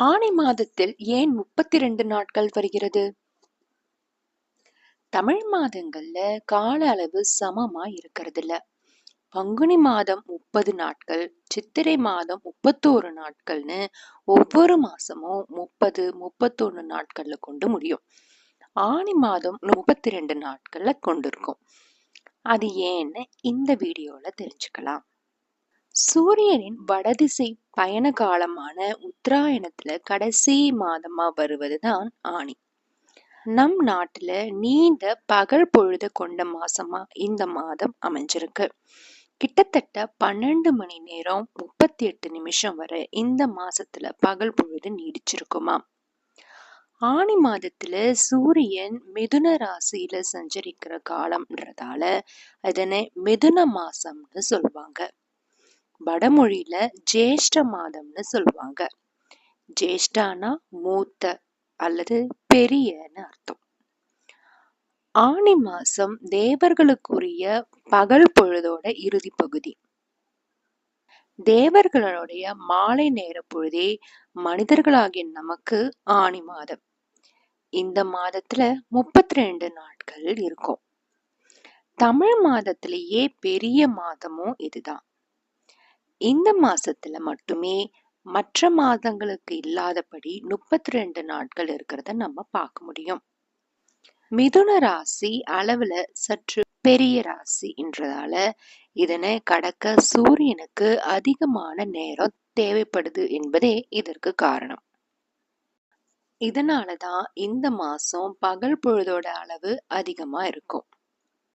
ஆணி மாதத்தில் ஏன் முப்பத்தி ரெண்டு நாட்கள் வருகிறது? தமிழ் மாதங்கள்ல கால அளவு சமமா இருக்கிறது இல்ல பங்குனி மாதம் முப்பது நாட்கள் சித்திரை மாதம் முப்பத்தோரு நாட்கள்னு ஒவ்வொரு மாசமும் முப்பது முப்பத்தொன்னு நாட்கள்ல கொண்டு முடியும். ஆணி மாதம் முப்பத்தி ரெண்டு நாட்கள்ல கொண்டிருக்கும். அது ஏன்னு இந்த வீடியோல தெரிஞ்சுக்கலாம். சூரியனின் வடதிசை பயண காலமான உத்தராயணத்துல கடைசி மாதமா வருவதுதான் ஆணி. நம் நாட்டுல நீண்ட பகல் பொழுது கொண்ட மாசமா இந்த மாதம் அமைஞ்சிருக்கு. கிட்டத்தட்ட பன்னெண்டு மணி நேரம் முப்பத்தி எட்டு நிமிஷம் வரை இந்த மாசத்துல பகல் பொழுது நீடிச்சிருக்குமாம் ஆணி மாதத்துல சூரியன் மிதுன ராசியில சஞ்சரிக்கிற காலம்ன்றதால அதனை மிதுன மாசம்னு சொல்லுவாங்க வடமொழியில ஜேஷ்ட மாதம்னு சொல்லுவாங்க. ஜேஷ்டானா மூத்த அல்லது பெரியன்னு அர்த்தம். ஆணி மாசம் தேவர்களுக்குரிய பகல் பொழுதோட இறுதி பகுதி. தேவர்களுடைய மாலை நேர பொழுதே மனிதர்களாகிய நமக்கு ஆணி மாதம். இந்த மாதத்துல முப்பத்தி ரெண்டு நாட்கள் இருக்கும். தமிழ் மாதத்திலேயே பெரிய மாதமும் இதுதான். இந்த மாசத்துல மட்டுமே மற்ற மாதங்களுக்கு இல்லாதபடி முப்பத்தி ரெண்டு நாட்கள் இருக்கிறத நம்ம பார்க்க முடியும். மிதுன ராசி அளவுல சற்று பெரிய ராசின்றதால இதனை கடக்க சூரியனுக்கு அதிகமான நேரம் தேவைப்படுது என்பதே இதற்கு காரணம். இதனாலதான் இந்த மாசம் பகல் பொழுதோட அளவு அதிகமா இருக்கும்.